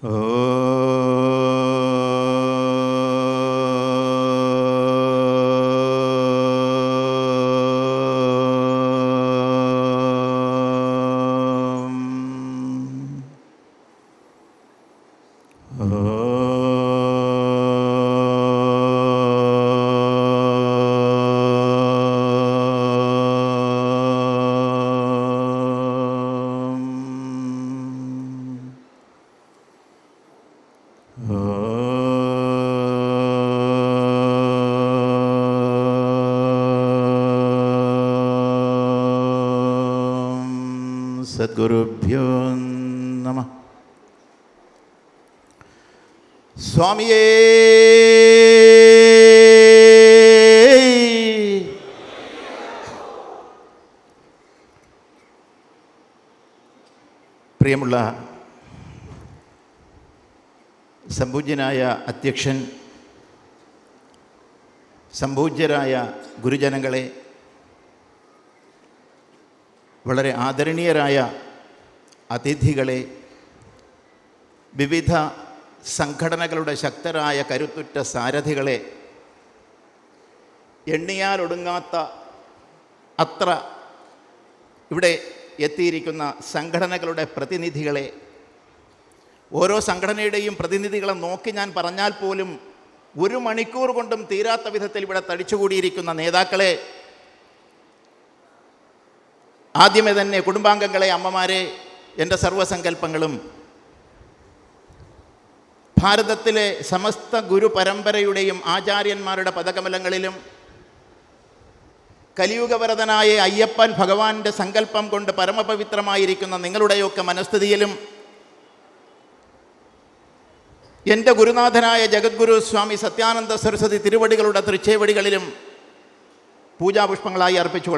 Oh. സദ്ഗുരുഭ്യോ നമ. സ്വാമിയേ. പ്രിയമുള്ള സംപൂജ്യനായ അധ്യക്ഷൻ സംപൂജ്യരായ ഗുരുജനങ്ങളെ വളരെ ആദരണീയരായ അതിഥികളെ വിവിധ സംഘടനകളുടെ ശക്തരായ കരുത്തുറ്റ സാരഥികളെ എണ്ണിയാലൊടുങ്ങാത്ത അത്ര ഇവിടെ എത്തിയിരിക്കുന്ന സംഘടനകളുടെ പ്രതിനിധികളെ ഓരോ സംഘടനയുടെയും പ്രതിനിധികളെ നോക്കി ഞാൻ പറഞ്ഞാൽ പോലും ഒരു മണിക്കൂർ കൊണ്ടും തീരാത്ത വിധത്തിൽ ഇവിടെ തടിച്ചുകൂടിയിരിക്കുന്ന നേതാക്കളെ ആദ്യമേ തന്നെ കുടുംബാംഗങ്ങളെ അമ്മമാരെ എന്റെ സർവസങ്കല്പങ്ങളും ഭാരതത്തിലെ സമസ്ത ഗുരു പരമ്പരയുടെയും ആചാര്യന്മാരുടെ പദകമലങ്ങളിലും കലിയുഗവരതനായ അയ്യപ്പൻ ഭഗവാന്റെ സങ്കല്പം കൊണ്ട് പരമപവിത്രമായിരിക്കുന്ന നിങ്ങളുടെയൊക്കെ മനസ്ഥിതിയിലും എന്റെ ഗുരുനാഥനായ ജഗദ്ഗുരു സ്വാമി സത്യാനന്ദ സരസ്വതി തിരുവടികളുടെ തൃച്ചേവടികളിലും പൂജാപുഷ്പങ്ങളായി അർപ്പിച്ചു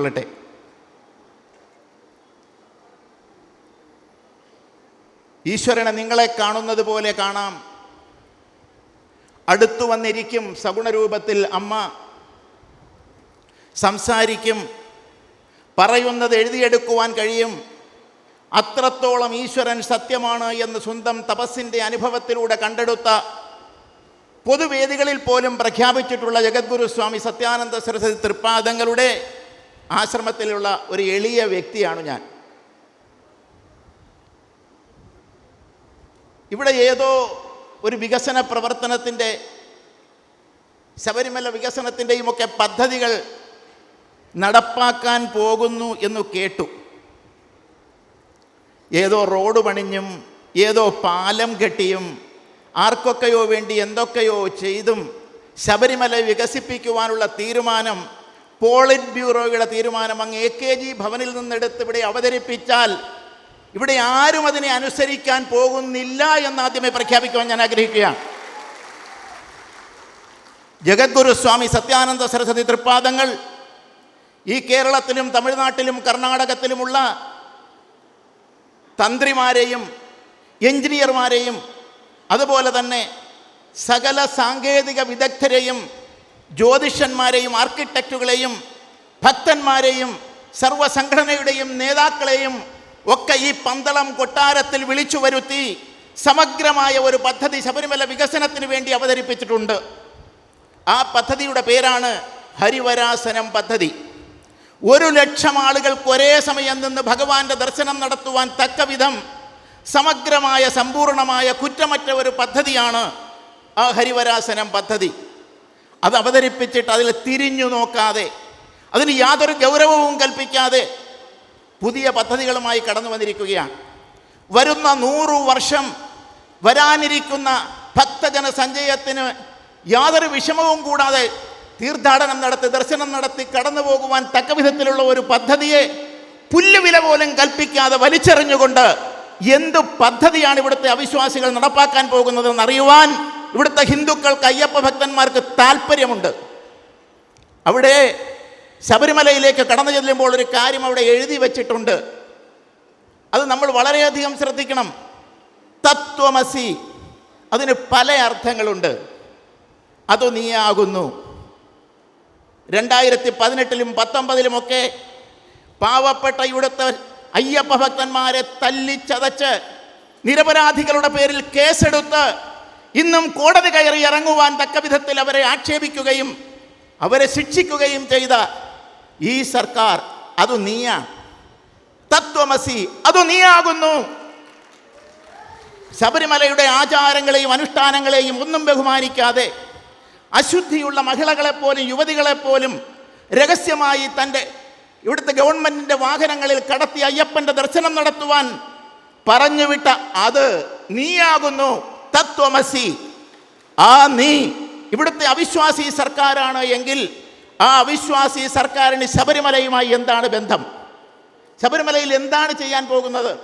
ഈശ്വരനെ നിങ്ങളെ കാണുന്നത് പോലെ കാണാം. അടുത്തു വന്നിരിക്കും സഗുണരൂപത്തിൽ അമ്മ. സംസാരിക്കും. പറയുന്നത് എഴുതിയെടുക്കുവാൻ കഴിയും. അത്രത്തോളം ഈശ്വരൻ സത്യമാണ് എന്ന് സ്വന്തം തപസ്സിന്റെ അനുഭവത്തിലൂടെ കണ്ടെടുത്ത പൊതുവേദികളിൽ പോലും പ്രഖ്യാപിച്ചിട്ടുള്ള ജഗദ്ഗുരു സ്വാമി സത്യാനന്ദ സരസ്വതി തൃപ്പാദങ്ങളുടെ ആശ്രമത്തിലുള്ള ഒരു എളിയ വ്യക്തിയാണ് ഞാൻ. ഇവിടെ ഏതോ ഒരു വികസന പ്രവർത്തനത്തിന്റെ ശബരിമല വികസനത്തിന്റെയും ഒക്കെ പദ്ധതികൾ നടപ്പാക്കാൻ പോകുന്നു എന്ന് കേട്ടു. ഏതോ റോഡ് പണിഞ്ഞും ഏതോ പാലം കെട്ടിയും ആർക്കൊക്കെയോ വേണ്ടി എന്തൊക്കെയോ ചെയ്തും ശബരിമല വികസിപ്പിക്കുവാനുള്ള തീരുമാനം പോളിറ്റ് ബ്യൂറോയുടെ തീരുമാനം അങ്ങ് എ കെ ജി ഭവനിൽ നിന്നെടുത്ത് ഇവിടെ അവതരിപ്പിച്ചാൽ ഇവിടെ ആരും അതിനെ അനുസരിക്കാൻ പോകുന്നില്ല എന്ന് ആദ്യമേ പ്രഖ്യാപിക്കുവാൻ ഞാൻ ആഗ്രഹിക്കുകയാണ് ജഗദ്ഗുരു സ്വാമി സത്യാനന്ദ സരസ്വതി തൃപ്പാദങ്ങൾ ഈ കേരളത്തിലും തമിഴ്നാട്ടിലും കർണാടകത്തിലുമുള്ള തന്ത്രിമാരെയും എഞ്ചിനീയർമാരെയും അതുപോലെ തന്നെ സകല സാങ്കേതിക വിദഗ്ധരെയും ജ്യോതിഷന്മാരെയും ആർക്കിടെക്റ്റുകളെയും ഭക്തന്മാരെയും സർവസംഘടനയുടെയും നേതാക്കളെയും ഒക്കെ ഈ പന്തളം കൊട്ടാരത്തിൽ വിളിച്ചു വരുത്തി സമഗ്രമായ ഒരു പദ്ധതി ശബരിമല വികസനത്തിന് വേണ്ടി അവതരിപ്പിച്ചിട്ടുണ്ട്. ആ പദ്ധതിയുടെ പേരാണ് ഹരിവരാസനം പദ്ധതി. ഒരു ലക്ഷം ആളുകൾക്ക് ഒരേ സമയം നിന്ന് ഭഗവാന്റെ ദർശനം നടത്തുവാൻ തക്ക വിധം സമഗ്രമായ സമ്പൂർണമായ കുറ്റമറ്റ ഒരു പദ്ധതിയാണ് ആ ഹരിവരാസനം പദ്ധതി. അത് അവതരിപ്പിച്ചിട്ട് അതിൽ തിരിഞ്ഞു നോക്കാതെ അതിന് യാതൊരു ഗൗരവവും കൽപ്പിക്കാതെ പുതിയ പദ്ധതികളുമായി കടന്നു വന്നിരിക്കുകയാണ്. വരുന്ന നൂറു വർഷം വരാനിരിക്കുന്ന ഭക്തജന സഞ്ചയത്തിന് യാതൊരു വിഷമവും കൂടാതെ തീർത്ഥാടനം നടത്തി ദർശനം നടത്തി കടന്നു പോകുവാൻ തക്ക വിധത്തിലുള്ള ഒരു പദ്ധതിയെ പുല്ലുവില പോലും കൽപ്പിക്കാതെ വലിച്ചെറിഞ്ഞുകൊണ്ട് എന്ത് പദ്ധതിയാണ് ഇവിടുത്തെ അവിശ്വാസികൾ നടപ്പാക്കാൻ പോകുന്നതെന്ന് അറിയുവാൻ ഇവിടുത്തെ ഹിന്ദുക്കൾക്ക് അയ്യപ്പ ഭക്തന്മാർക്ക് താല്പര്യമുണ്ട് അവിടെ ശബരിമലയിലേക്ക് കടന്നു ചെല്ലുമ്പോൾ ഒരു കാര്യം അവിടെ എഴുതി വച്ചിട്ടുണ്ട്. അത് നമ്മൾ വളരെയധികം ശ്രദ്ധിക്കണം. തത്വമസി. അതിന് പല അർത്ഥങ്ങളുണ്ട്. അത് നീയാകുന്നു. രണ്ടായിരത്തി പതിനെട്ടിലും പത്തൊമ്പതിലുമൊക്കെ പാവപ്പെട്ട ഇവിടുത്തെ അയ്യപ്പ ഭക്തന്മാരെ തല്ലിച്ചതച്ച് നിരപരാധികളുടെ പേരിൽ കേസെടുത്ത് ഇന്നും കോടതി കയറി ഇറങ്ങുവാൻ തക്ക വിധത്തിൽ അവരെ ആക്ഷേപിക്കുകയും അവരെ ശിക്ഷിക്കുകയും ചെയ്ത ഈ സർക്കാർ അത് നീയാ. തത്വമസി അത് നീയാകുന്നു. ശബരിമലയുടെ ആചാരങ്ങളെയും അനുഷ്ഠാനങ്ങളെയും ഒന്നും ബഹുമാനിക്കാതെ അശുദ്ധിയുള്ള മഹിളകളെപ്പോലും യുവതികളെപ്പോലും രഹസ്യമായി തന്റെ ഇവിടുത്തെ ഗവൺമെന്റിന്റെ വാഹനങ്ങളിൽ കടത്തി അയ്യപ്പന്റെ ദർശനം നടത്തുവാൻ പറഞ്ഞുവിട്ട അത് നീയാകുന്നു. തത്വമസി ആ നീ. ഇവിടുത്തെ അവിശ്വാസി സർക്കാരാണ് എങ്കിൽ ആ അവിശ്വാസി സർക്കാരിന് ശബരിമലയുമായി എന്താണ് ബന്ധം? ശബരിമലയിൽ എന്താണ് ചെയ്യാൻ പോകുന്നത്?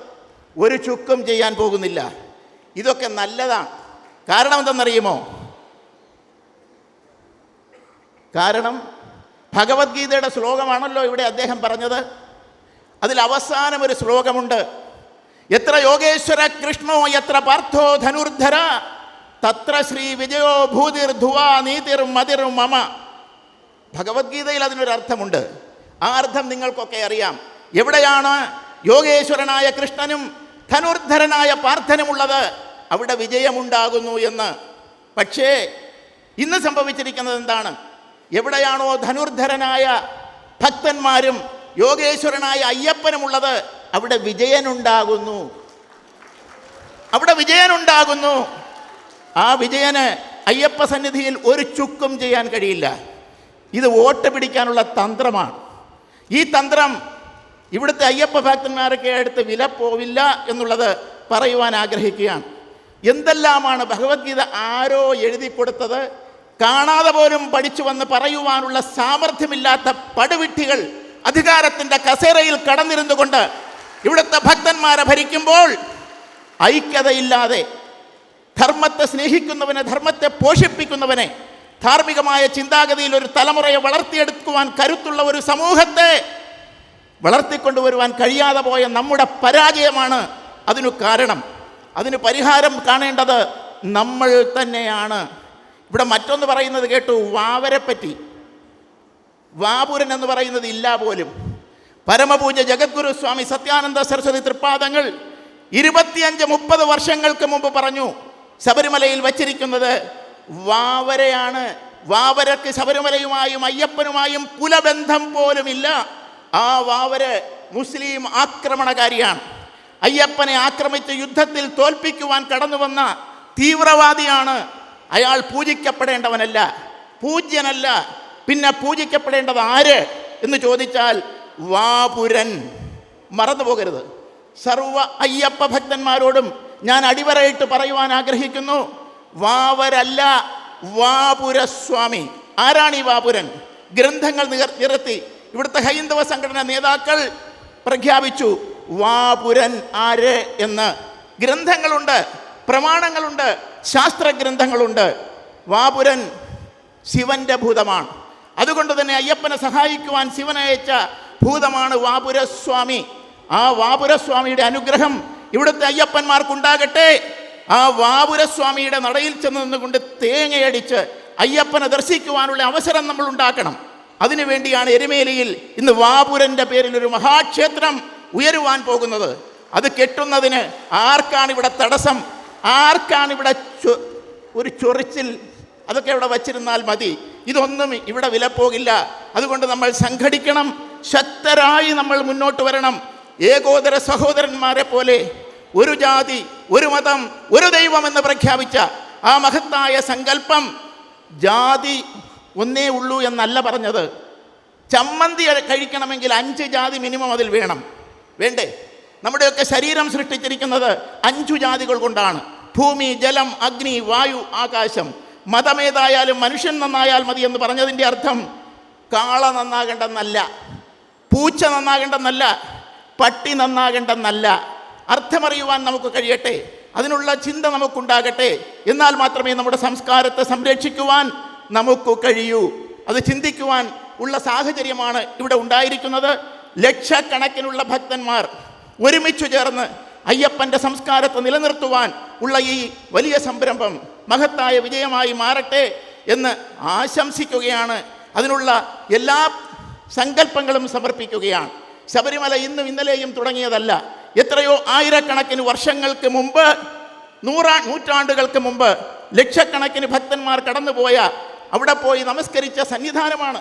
ഒരു ചുക്കും ചെയ്യാൻ പോകുന്നില്ല. ഇതൊക്കെ നല്ലതാണ്. കാരണം എന്തെന്നറിയുമോ? കാരണം ഭഗവത്ഗീതയുടെ ശ്ലോകമാണല്ലോ ഇവിടെ അദ്ദേഹം പറഞ്ഞത്. അതിൽ അവസാനം ഒരു ശ്ലോകമുണ്ട്. എത്ര യോഗേശ്വര കൃഷ്ണോ എത്ര പാർത്ഥോ ധനുർധര തത്ര ശ്രീ വിജയോ ഭൂതിർ ധുവാ നീതിർ മതിർ മമ. ഭഗവത്ഗീതയിൽ അതിനൊരു അർത്ഥമുണ്ട്. ആ അർത്ഥം നിങ്ങൾക്കൊക്കെ അറിയാം. എവിടെയാണ് യോഗേശ്വരനായ കൃഷ്ണനും ധനുർധരനായ പാർത്ഥനുമുള്ളത്? അവിടെ വിജയമുണ്ടാകുന്നു എന്ന്. പക്ഷേ ഇന്ന് സംഭവിച്ചിരിക്കുന്നത് എന്താണ്? എവിടെയാണോ ധനുർധരനായ ഭക്തന്മാരും യോഗേശ്വരനായ അയ്യപ്പനുമുള്ളത്? അവിടെ വിജയനുണ്ടാകുന്നു. അവിടെ വിജയനുണ്ടാകുന്നു. ആ വിജയന് അയ്യപ്പ സന്നിധിയിൽ ഒരു ചുക്കും ചെയ്യാൻ കഴിയില്ല. ഇത് വോട്ട് പിടിക്കാനുള്ള തന്ത്രമാണ്. ഈ തന്ത്രം ഇവിടുത്തെ അയ്യപ്പ ഭക്തന്മാരൊക്കെ അടുത്ത് വില പോവില്ല എന്നുള്ളത് പറയുവാൻ ആഗ്രഹിക്കുകയാണ്. എന്തെല്ലാമാണ് ഭഗവത്ഗീത ആരോ എഴുതി കൊടുത്തത്? കാണാതെ പോലും പഠിച്ചു വന്ന് പറയുവാനുള്ള സാമർഥ്യമില്ലാത്ത പടുവിട്ടികൾ അധികാരത്തിന്റെ കസേരയിൽ കടന്നിരുന്നു കൊണ്ട് ഇവിടുത്തെ ഭക്തന്മാരെ ഭരിക്കുമ്പോൾ ഐക്യതയില്ലാതെ ധർമ്മത്തെ സ്നേഹിക്കുന്നവനെ ധർമ്മത്തെ പോഷിപ്പിക്കുന്നവനെ ധാർമ്മികമായ ചിന്താഗതിയിൽ ഒരു തലമുറയെ വളർത്തിയെടുക്കുവാൻ കരുത്തുള്ള ഒരു സമൂഹത്തെ വളർത്തിക്കൊണ്ടുവരുവാൻ കഴിയാതെ പോയ നമ്മുടെ പരാജയമാണ് അതിനു കാരണം. അതിന് പരിഹാരം കാണേണ്ടത് നമ്മൾ തന്നെയാണ്. ഇവിടെ മറ്റൊന്ന് പറയുന്നത് കേട്ടു വാവരെപ്പറ്റി. വാപുരൻ എന്ന് പറയുന്നത് ഇല്ല പോലും. പരമപൂജ ജഗദ്ഗുരു സ്വാമി സത്യാനന്ദ സരസ്വതി തൃപ്പാദങ്ങൾ ഇരുപത്തിയഞ്ച് മുപ്പത് വർഷങ്ങൾക്ക് മുമ്പ് പറഞ്ഞു ശബരിമലയിൽ വച്ചിരിക്കുന്നത് വാവരയാണ്. വാവരക്ക് ശബരിമലയുമായും അയ്യപ്പനുമായും കുലബന്ധം പോലുമില്ല. ആ വാവര് മുസ്ലിം ആക്രമണകാരിയാണ്. അയ്യപ്പനെ ആക്രമിച്ച് യുദ്ധത്തിൽ തോൽപ്പിക്കുവാൻ കടന്നു വന്ന തീവ്രവാദിയാണ്. അയാൾ പൂജിക്കപ്പെടേണ്ടവനല്ല പൂജ്യനല്ല. പിന്നെ പൂജിക്കപ്പെടേണ്ടത് ആര് എന്ന് ചോദിച്ചാൽ വാപുരൻ. മറന്നു പോകരുത് സർവ അയ്യപ്പ ഭക്തന്മാരോടും ഞാൻ അടിവരയിട്ട് പറയുവാൻ ആഗ്രഹിക്കുന്നു. വാവരല്ല വാപുരസ്വാമി. ആരാണ് ഈ വാപുരൻ? ഗ്രന്ഥങ്ങൾ നികർ നിരത്തി. ഇവിടുത്തെ ഹൈന്ദവ സംഘടന നേതാക്കൾ പ്രഖ്യാപിച്ചു വാപുരൻ ആര്? എന്ന്. ഗ്രന്ഥങ്ങളുണ്ട് പ്രമാണങ്ങളുണ്ട് ശാസ്ത്ര ഗ്രന്ഥങ്ങളുണ്ട് വാപുരൻ ശിവന്റെ ഭൂതമാണ്. അതുകൊണ്ട് തന്നെ അയ്യപ്പനെ സഹായിക്കുവാൻ ശിവനയച്ച ഭൂതമാണ് വാപുരസ്വാമി. ആ വാപുരസ്വാമിയുടെ അനുഗ്രഹം ഇവിടുത്തെ അയ്യപ്പന്മാർക്കുണ്ടാകട്ടെ. ആ വാപുരസ്വാമിയുടെ നടയിൽ ചെന്ന് നിന്നുകൊണ്ട് തേങ്ങയടിച്ച് അയ്യപ്പനെ ദർശിക്കുവാനുള്ള അവസരം നമ്മൾ ഉണ്ടാക്കണം. അതിനുവേണ്ടിയാണ് എരുമേലിയിൽ ഇന്ന് വാപുരന്റെ പേരിൽ ഒരു മഹാക്ഷേത്രം ഉയരുവാൻ പോകുന്നത്. അത് കെട്ടുന്നതിന് ആർക്കാണ് ഇവിടെ തടസ്സം? ആർക്കാണ് ഇവിടെ ഒരു ചൊറിച്ചിൽ? അതൊക്കെ ഇവിടെ വച്ചിരുന്നാൽ മതി. ഇതൊന്നും ഇവിടെ വില വിലപ്പോകില്ല അതുകൊണ്ട് നമ്മൾ സംഘടിക്കണം. ശക്തരായി നമ്മൾ മുന്നോട്ട് വരണം. ഏകോദര സഹോദരന്മാരെ പോലെ ഒരു ജാതി ഒരു മതം ഒരു ദൈവം എന്ന് പ്രഖ്യാപിച്ച ആ മഹത്തായ സങ്കല്പം ജാതി ഒന്നേ ഉള്ളൂ എന്നല്ല പറഞ്ഞത്. ചമ്മന്തി കഴിക്കണമെങ്കിൽ അഞ്ച് ജാതി മിനിമം അതിൽ വേണം. വേണ്ടേ? നമ്മുടെയൊക്കെ ശരീരം സൃഷ്ടിച്ചിരിക്കുന്നത് അഞ്ചു ജാതികൾ കൊണ്ടാണ്. ഭൂമി ജലം അഗ്നി വായു ആകാശം. മതമേതായാലും മനുഷ്യൻ നന്നായാൽ മതി എന്ന് പറഞ്ഞതിന്റെ അർത്ഥം കാള നന്നാകേണ്ടെന്നല്ല പൂച്ച നന്നാകേണ്ടെന്നല്ല പട്ടി നന്നാകേണ്ടെന്നല്ല. അർത്ഥമറിയുവാൻ നമുക്ക് കഴിയട്ടെ. അതിനുള്ള ചിന്ത നമുക്കുണ്ടാകട്ടെ. എന്നാൽ മാത്രമേ നമ്മുടെ സംസ്കാരത്തെ സംരക്ഷിക്കുവാൻ നമുക്ക് കഴിയൂ. അത് ചിന്തിക്കുവാൻ ഉള്ള സാഹചര്യമാണ് ഇവിടെ ഉണ്ടായിരിക്കുന്നത്. ലക്ഷക്കണക്കിനുള്ള ഭക്തന്മാർ ഒരുമിച്ചു ചേർന്ന് അയ്യപ്പന്റെ സംസ്കാരത്തെ നിലനിർത്തുവാൻ ഉള്ള ഈ വലിയ സംരംഭം മഹത്തായ വിജയമായി മാറട്ടെ എന്ന് ആശംസിക്കുകയാണ്. അതിനുള്ള എല്ലാ സങ്കല്പങ്ങളും സമർപ്പിക്കുകയാണ്. ശബരിമല ഇന്നും ഇന്നലെയും തുടങ്ങിയതല്ല. എത്രയോ ആയിരക്കണക്കിന് വർഷങ്ങൾക്ക് മുമ്പ് നൂറാ നൂറ്റാണ്ടുകൾക്ക് മുമ്പ് ലക്ഷക്കണക്കിന് ഭക്തന്മാർ കടന്നുപോയ അവിടെ പോയി നമസ്കരിച്ച സന്നിധാനമാണ്.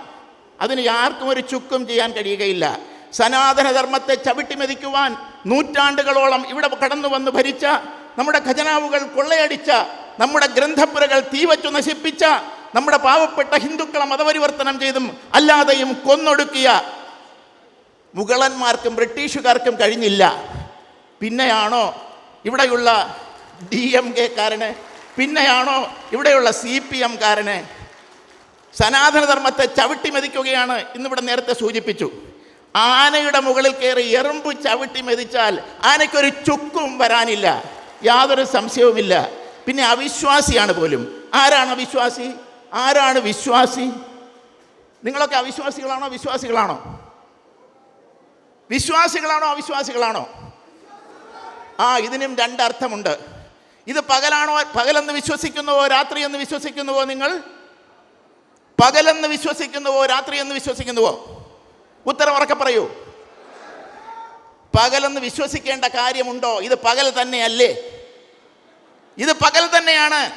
അതിന് ആർക്കും ഒരു ചുക്കും ചെയ്യാൻ കഴിയുകയില്ല. സനാതനധർമ്മത്തെ ചവിട്ടി മെതിക്കുവാൻ നൂറ്റാണ്ടുകളോളം ഇവിടെ കടന്നു വന്ന് ഭരിച്ച നമ്മുടെ ഖജനാവുകൾ കൊള്ളയടിച്ച നമ്മുടെ ഗ്രന്ഥപ്പുരകൾ തീവച്ചു നശിപ്പിച്ച നമ്മുടെ പാവപ്പെട്ട ഹിന്ദുക്കളെ മതപരിവർത്തനം ചെയ്തും അല്ലാതെയും കൊന്നൊടുക്കിയ മുഗളന്മാർക്കും ബ്രിട്ടീഷുകാർക്കും കഴിഞ്ഞില്ല. പിന്നെയാണോ ഇവിടെയുള്ള ഡി എം കെക്കാരന് പിന്നെയാണോ ഇവിടെയുള്ള സി പി എംകാരന് സനാതനധർമ്മത്തെ ചവിട്ടി മെതിക്കുകയാണ് ഇന്നിവിടെ നേരത്തെ സൂചിപ്പിച്ചു. ആനയുടെ മുകളിൽ കയറി എറുമ്പ് ചവിട്ടി മെതിച്ചാൽ ആനയ്ക്കൊരു ചുക്കും വരാനില്ല. യാതൊരു സംശയവുമില്ല. പിന്നെ അവിശ്വാസിയാണ് പോലും. ആരാണ് അവിശ്വാസി? ആരാണ് വിശ്വാസി? നിങ്ങളൊക്കെ അവിശ്വാസികളാണോ? വിശ്വാസികളാണോ? വിശ്വാസികളാണോ? അവിശ്വാസികളാണോ? ആ ഇതിനും രണ്ടർത്ഥമുണ്ട് ഇത് പകലാണോ പകലെന്ന് വിശ്വസിക്കുന്നുവോ രാത്രി എന്ന് വിശ്വസിക്കുന്നുവോ നിങ്ങൾ? പകലെന്ന് വിശ്വസിക്കുന്നുവോ രാത്രി എന്ന് വിശ്വസിക്കുന്നുവോ? ഉത്തരം ഉറക്കെ പറയൂ. പകലെന്ന് വിശ്വസിക്കേണ്ട കാര്യമുണ്ടോ? ഇത് പകൽ തന്നെയല്ലേ? ഇത് പകൽ തന്നെയാണ്.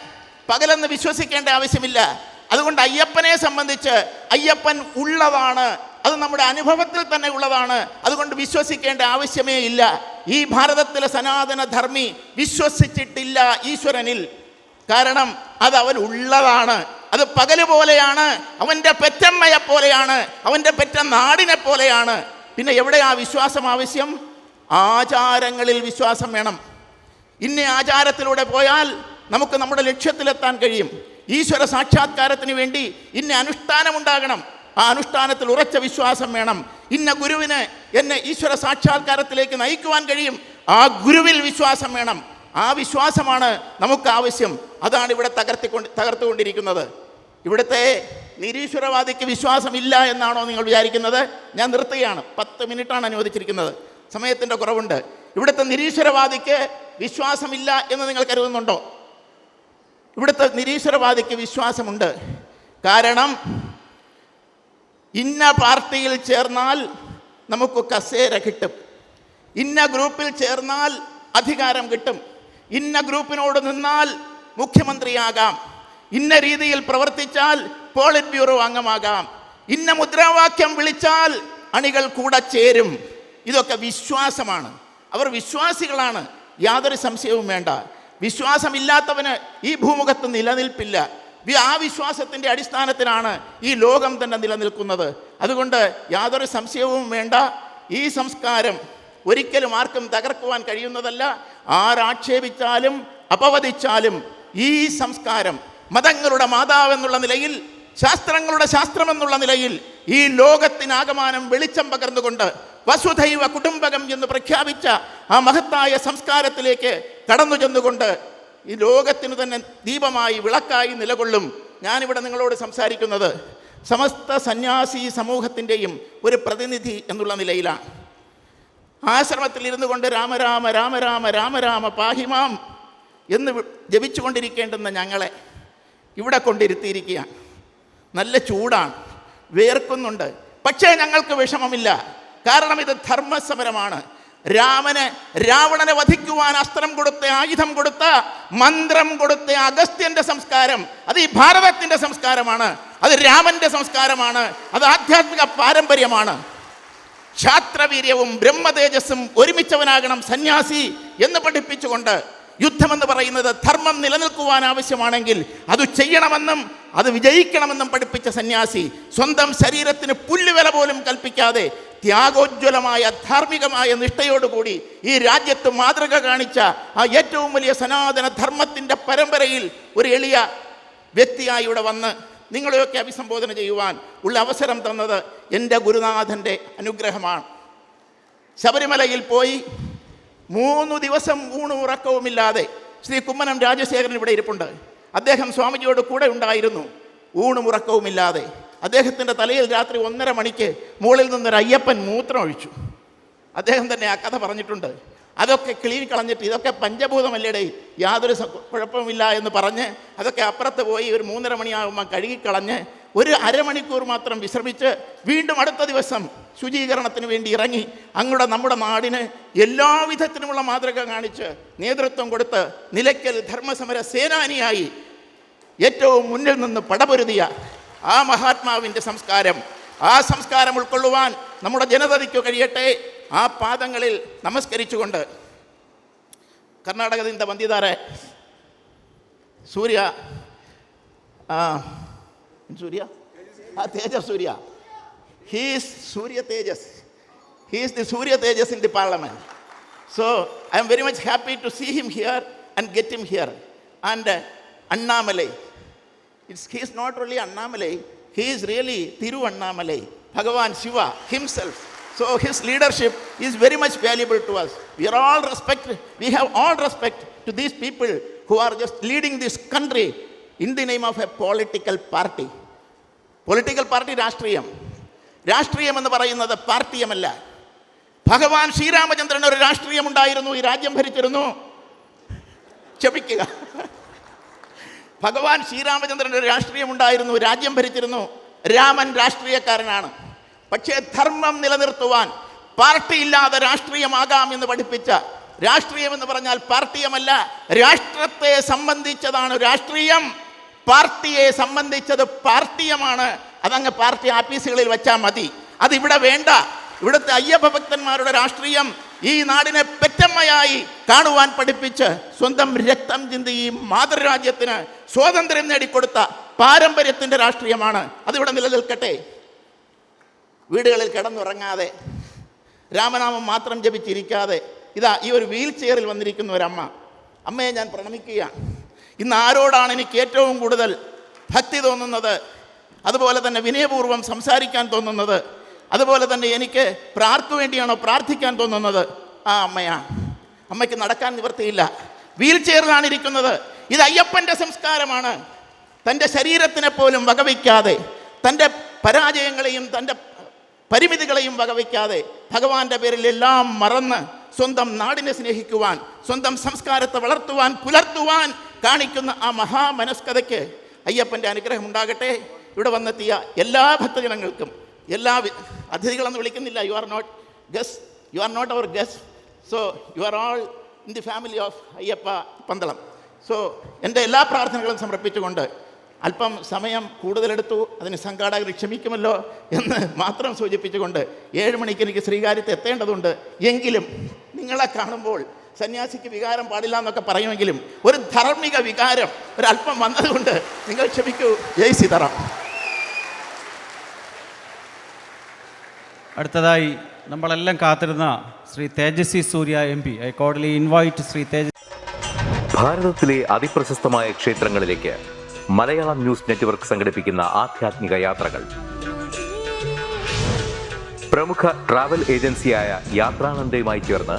പകലെന്ന് വിശ്വസിക്കേണ്ട ആവശ്യമില്ല. അതുകൊണ്ട് അയ്യപ്പനെ സംബന്ധിച്ച് അയ്യപ്പൻ ഉള്ളതാണ്. അത് നമ്മുടെ അനുഭവത്തിൽ തന്നെ ഉള്ളതാണ്. അതുകൊണ്ട് വിശ്വസിക്കേണ്ട ആവശ്യമേ ഇല്ല. ഈ ഭാരതത്തിലെ സനാതന ധർമ്മി വിശ്വസിച്ചിട്ടില്ല ഈശ്വരനിൽ. കാരണം അത് അവൻ ഉള്ളതാണ്. അത് പകൽ പോലെയാണ്. അവന്റെ പെറ്റമ്മയെ പോലെയാണ്. അവന്റെ പെറ്റ നാടിനെ പോലെയാണ്. പിന്നെ എവിടെ ആ വിശ്വാസം ആവശ്യം? ആചാരങ്ങളിൽ വിശ്വാസം വേണം. ഇന്ന ആചാരത്തിലൂടെ പോയാൽ നമുക്ക് നമ്മുടെ ലക്ഷ്യത്തിലെത്താൻ കഴിയും. ഈശ്വര സാക്ഷാത്കാരത്തിന് വേണ്ടി ഇന്ന അനുഷ്ഠാനം ഉണ്ടാകണം ആ അനുഷ്ഠാനത്തിൽ ഉറച്ച വിശ്വാസം വേണം. ഇന്ന ഗുരുവിന് എന്നെ ഈശ്വര സാക്ഷാത്കാരത്തിലേക്ക് നയിക്കുവാൻ കഴിയും. ആ ഗുരുവിൽ വിശ്വാസം വേണം. ആ വിശ്വാസമാണ് നമുക്ക് ആവശ്യം. അതാണ് ഇവിടെ തകർത്തിക്കൊണ്ട് തകർത്തുകൊണ്ടിരിക്കുന്നത്. ഇവിടുത്തെ നിരീശ്വരവാദിക്ക് വിശ്വാസമില്ല എന്നാണോ നിങ്ങൾ വിചാരിക്കുന്നത്? ഞാൻ നിർത്തുകയാണ്. പത്ത് മിനിറ്റാണ് അനുവദിച്ചിരിക്കുന്നത്. സമയത്തിന്റെ കുറവുണ്ട്. ഇവിടുത്തെ നിരീശ്വരവാദിക്ക് വിശ്വാസമില്ല എന്ന് നിങ്ങൾ കരുതുന്നുണ്ടോ? ഇവിടുത്തെ നിരീശ്വരവാദിക്ക് വിശ്വാസമുണ്ട്. കാരണം ഇന്ന പാർട്ടിയിൽ ചേർന്നാൽ നമുക്ക് കസേര കിട്ടും. ഇന്ന ഗ്രൂപ്പിൽ ചേർന്നാൽ അധികാരം കിട്ടും. ഇന്ന ഗ്രൂപ്പിനോട് നിന്നാൽ മുഖ്യമന്ത്രിയാകാം. ഇന്ന രീതിയിൽ പ്രവർത്തിച്ചാൽ പോളിറ്റ് ബ്യൂറോ അംഗമാകാം. ഇന്ന മുദ്രാവാക്യം വിളിച്ചാൽ അണികൾ കൂടെ ചേരും. ഇതൊക്കെ വിശ്വാസമാണ്. അവർ വിശ്വാസികളാണ്. യാതൊരു സംശയവും വേണ്ട. വിശ്വാസമില്ലാത്തവന് ഈ ഭൂമുഖത്ത് നിലനിൽപ്പില്ല. ആ വിശ്വാസത്തിന്റെ അടിസ്ഥാനത്തിലാണ് ഈ ലോകം തന്നെ നിലനിൽക്കുന്നത്. അതുകൊണ്ട് യാതൊരു സംശയവും വേണ്ട. ഈ സംസ്കാരം ഒരിക്കലും ആർക്കും തകർക്കുവാൻ കഴിയുന്നതല്ല. ആരാക്ഷേപിച്ചാലും അപവദിച്ചാലും ഈ സംസ്കാരം മതങ്ങളുടെ മാതാവെന്നുള്ള നിലയിൽ ശാസ്ത്രങ്ങളുടെ ശാസ്ത്രമെന്നുള്ള നിലയിൽ ഈ ലോകത്തിനാകമാനം വെളിച്ചം പകർന്നുകൊണ്ട് വസുധൈവ കുടുംബകം എന്ന് പ്രഖ്യാപിച്ച ആ മഹത്തായ സംസ്കാരത്തിലേക്ക് കടന്നു ചെന്നുകൊണ്ട് ഈ ലോകത്തിന് തന്നെ ദീപമായി വിളക്കായി നിലകൊള്ളും. ഞാനിവിടെ നിങ്ങളോട് സംസാരിക്കുന്നത് സമസ്ത സന്യാസി സമൂഹത്തിന്റെയും ഒരു പ്രതിനിധി എന്നുള്ള നിലയിലാണ്. ആശ്രമത്തിൽ ഇരുന്നു കൊണ്ട് രാമരാമ രാമരാമ രാമരാമ പാഹിമാം എന്ന് ജപിച്ചുകൊണ്ടിരിക്കേണ്ടുന്ന ഞങ്ങളെ ഇവിടെ കൊണ്ടിരുത്തിയിരിക്കുകയാണ്. നല്ല ചൂടാണ് വേർക്കുന്നുണ്ട്. പക്ഷേ ഞങ്ങൾക്ക് വിഷമമില്ല. കാരണം ഇത് ധർമ്മസമരമാണ്. രാമന് രാവണനെ വധിക്കുവാൻ അസ്ത്രം കൊടുത്ത ആയുധം കൊടുത്ത മന്ത്രം കൊടുത്ത അഗസ്ത്യന്റെ സംസ്കാരം അത് ഈ ഭാരതത്തിന്റെ സംസ്കാരമാണ് അത് രാമന്റെ സംസ്കാരമാണ് അത് ആധ്യാത്മിക പാരമ്പര്യമാണ്. ക്ഷാത്രവീര്യവും ബ്രഹ്മതേജസ്സും ഒരുമിച്ചവനാകണം സന്യാസി എന്ന് പഠിപ്പിച്ചുകൊണ്ട് യുദ്ധമെന്ന് പറയുന്നത് ധർമ്മം നിലനിൽക്കുവാൻ ആവശ്യമാണെങ്കിൽ അത് ചെയ്യണമെന്നും അത് വിജയിക്കണമെന്നും പഠിപ്പിച്ച സന്യാസി സ്വന്തം ശരീരത്തിന് പുല്ലുവില പോലും കൽപ്പിക്കാതെ ത്യാഗോജ്വലമായ ധാർമ്മികമായ നിഷ്ഠയോടുകൂടി ഈ രാജ്യത്ത് മാതൃക കാണിച്ച ആ ഏറ്റവും വലിയ സനാതന ധർമ്മത്തിന്റെ പരമ്പരയിൽ ഒരു എളിയ വ്യക്തിയായി ഇവിടെ വന്ന് നിങ്ങളെയൊക്കെ അഭിസംബോധന ചെയ്യുവാൻ ഉള്ള അവസരം തന്നത് എന്റെ ഗുരുനാഥന്റെ അനുഗ്രഹമാണ്. ശബരിമലയിൽ പോയി മൂന്ന് ദിവസം ഊണും ഉറക്കവുമില്ലാതെ ശ്രീ കുമ്മനം രാജശേഖരൻ ഇവിടെ ഇരിപ്പുണ്ട്. അദ്ദേഹം സ്വാമിജിയോട് കൂടെ ഉണ്ടായിരുന്നു. ഊണും ഉറക്കവുമില്ലാതെ. അദ്ദേഹത്തിന്റെ തലയിൽ രാത്രി ഒന്നര മണിക്ക് മുകളിൽ നിന്നൊരു അയ്യപ്പൻ മൂത്രം ഒഴിച്ചു അദ്ദേഹം തന്നെ ആ കഥ പറഞ്ഞിട്ടുണ്ട്. അതൊക്കെ ക്ലീൻ കളഞ്ഞിട്ട് ഇതൊക്കെ പഞ്ചഭൂതമല്ലേടേ യാതൊരു കുഴപ്പമില്ല എന്ന് പറഞ്ഞ് അതൊക്കെ അപ്പുറത്ത് പോയി ഒരു മൂന്നര മണിയാകുമ്പോൾ കഴുകിക്കളഞ്ഞ് ഒരു അരമണിക്കൂർ മാത്രം വിശ്രമിച്ച് വീണ്ടും അടുത്ത ദിവസം ശുചീകരണത്തിന് വേണ്ടി ഇറങ്ങി അങ്ങോട്ട് നമ്മുടെ നാടിന് എല്ലാവിധത്തിനുമുള്ള മാതൃക കാണിച്ച് നേതൃത്വം കൊടുത്ത് നിലയ്ക്കൽ ധർമ്മസമര സേനാനിയായി ഏറ്റവും മുന്നിൽ നിന്ന് പടപൊരുതിയ ആ മഹാത്മാവിന്റെ സംസ്കാരം. ആ സംസ്കാരം ഉൾക്കൊള്ളുവാൻ നമ്മുടെ ജനതയ്ക്ക് കഴിയട്ടെ. ആ പാദങ്ങളിൽ നമസ്കരിച്ചുകൊണ്ട് കർണാടകത്തിന്റെ വന്ധ്യതാരെ Surya Surya? Ah, Tejas Surya. He is Surya Tejas. He is the Surya Tejas in the parliament. So I am very much happy to see him here and get him here. And uh, Annamalai. It's, he is not only really Annamalai, he is really Thiru Annamalai, Bhagavan Shiva himself. So his leadership is very much valuable to us. We are all respect, we have all respect to these people who are just leading this country in the name of a political party political party രാഷ്ട്രീയം. രാഷ്ട്രീയം എന്ന് പറയുന്നത് പാർട്ടിയമല്ല. ഭഗവാൻ ശ്രീരാമചന്ദ്രൻ ഒരു രാഷ്ട്രീയമുണ്ടായിരുന്നു ഈ രാജ്യം ഭരിച്ചിരുന്നു. ക്ഷമിക്കുക. ഭഗവാൻ ശ്രീരാമചന്ദ്രൻ ഒരു രാഷ്ട്രീയമുണ്ടായിരുന്നു രാജ്യം ഭരിച്ചിരുന്നു. രാമൻ രാഷ്ട്രീയക്കാരനാണ്. പക്ഷേ ധർമ്മം നിലനിർത്തുവാൻ പാർട്ടിയില്ലാതെ രാഷ്ട്രീയമാകാം എന്ന് പഠിപ്പിച്ച രാഷ്ട്രീയം എന്ന് പറഞ്ഞാൽ പാർട്ടിയമല്ല രാഷ്ട്രത്തെ സംബന്ധിച്ചതാണ് രാഷ്ട്രീയം. പാർട്ടിയെ സംബന്ധിച്ചത് പാർട്ടിയമാണ്. അതങ്ങ് പാർട്ടി ആഫീസുകളിൽ വെച്ചാൽ മതി. അതിവിടെ വേണ്ട. ഇവിടുത്തെ അയ്യപ്പ ഭക്തന്മാരുടെ രാഷ്ട്രീയം ഈ നാടിനെ പെറ്റമ്മയായി കാണുവാൻ പഠിപ്പിച്ച് സ്വന്തം രക്തം ചിന്തി ഈ മാതൃരാജ്യത്തിന് സ്വാതന്ത്ര്യം നേടിക്കൊടുത്ത പാരമ്പര്യത്തിന്റെ രാഷ്ട്രീയമാണ്. അതിവിടെ നിലനിൽക്കട്ടെ. വീടുകളിൽ കിടന്നുറങ്ങാതെ രാമനാമം മാത്രം ജപിച്ചിരിക്കാതെ ഇതാ ഈ ഒരു വീൽ ചെയറിൽ വന്നിരിക്കുന്ന ഒരമ്മ. അമ്മയെ ഞാൻ പ്രണമിക്കുകയാണ്. ഇന്ന് ആരോടാണ് എനിക്ക് ഏറ്റവും കൂടുതൽ ഭക്തി തോന്നുന്നത്? അതുപോലെ തന്നെ വിനയപൂർവം സംസാരിക്കാൻ തോന്നുന്നത്. അതുപോലെ തന്നെ എനിക്ക് പ്രാർക്ക് വേണ്ടിയാണോ പ്രാർത്ഥിക്കാൻ തോന്നുന്നത്? ആ അമ്മയാണ് അമ്മയ്ക്ക് നടക്കാൻ നിവൃത്തിയില്ല. വീൽ ചെയറിലാണ് ഇരിക്കുന്നത്. ഇത് അയ്യപ്പന്റെ സംസ്കാരമാണ്. തന്റെ ശരീരത്തിനെ പോലും വകവയ്ക്കാതെ തന്റെ പരാജയങ്ങളെയും തന്റെ പരിമിതികളെയും വകവയ്ക്കാതെ ഭഗവാന്റെ പേരിൽ എല്ലാം മറന്ന് സ്വന്തം നാടിനെ സ്നേഹിക്കുവാൻ സ്വന്തം സംസ്കാരത്തെ വളർത്തുവാൻ പുലർത്തുവാൻ കാണിക്കുന്ന ആ മഹാമനസ്കതയ്ക്ക് അയ്യപ്പന്റെ അനുഗ്രഹം ഉണ്ടാകട്ടെ ഇവിടെ വന്നെത്തിയ എല്ലാ ഭക്തജനങ്ങൾക്കും എല്ലാ അതിഥികളെന്ന് വിളിക്കുന്നില്ല. You are not guests you are not our guests so you are all in the family of Ayyappa Pandalam. So എന്റെ എല്ലാ പ്രാർത്ഥനകളും സമർപ്പിച്ചുകൊണ്ട് അല്പം സമയം കൂടുതലെടുത്തു. അതിന് സംഘാടകർ ക്ഷമിക്കുമല്ലോ എന്ന് മാത്രം സൂചിപ്പിച്ചുകൊണ്ട് ഏഴ് മണിക്ക് എനിക്ക് ശ്രീകാര്യത്ത് എത്തേണ്ടതുണ്ട്. എങ്കിലും നിങ്ങളെ കാണുമ്പോൾ സന്യാസിക്ക് വികാരം പാടില്ല എന്നൊക്കെ പറയുമെങ്കിലും ഒരു ധാർമ്മിക വികാരം ഒരല്പം വന്നതുകൊണ്ട് നിങ്ങൾ ക്ഷമിക്കൂ. ജയ് സീതാറാം. അടുത്തതായി നമ്മളെല്ലാം കാത്തിരുന്ന Shri Tejasvi Surya M P I കോഡലി invite Shri Tejas ഭാരതത്തിലെ അതിപ്രശസ്തമായ ക്ഷേത്രങ്ങളിലേക്ക് മലയാളം ന്യൂസ് നെറ്റ്വർക്ക് സംഘടിപ്പിക്കുന്ന ആധ്യാത്മിക യാത്രകൾ. പ്രമുഖ ട്രാവൽ ഏജൻസിയായ യാത്രാനന്ദയുമായി ചേർന്ന്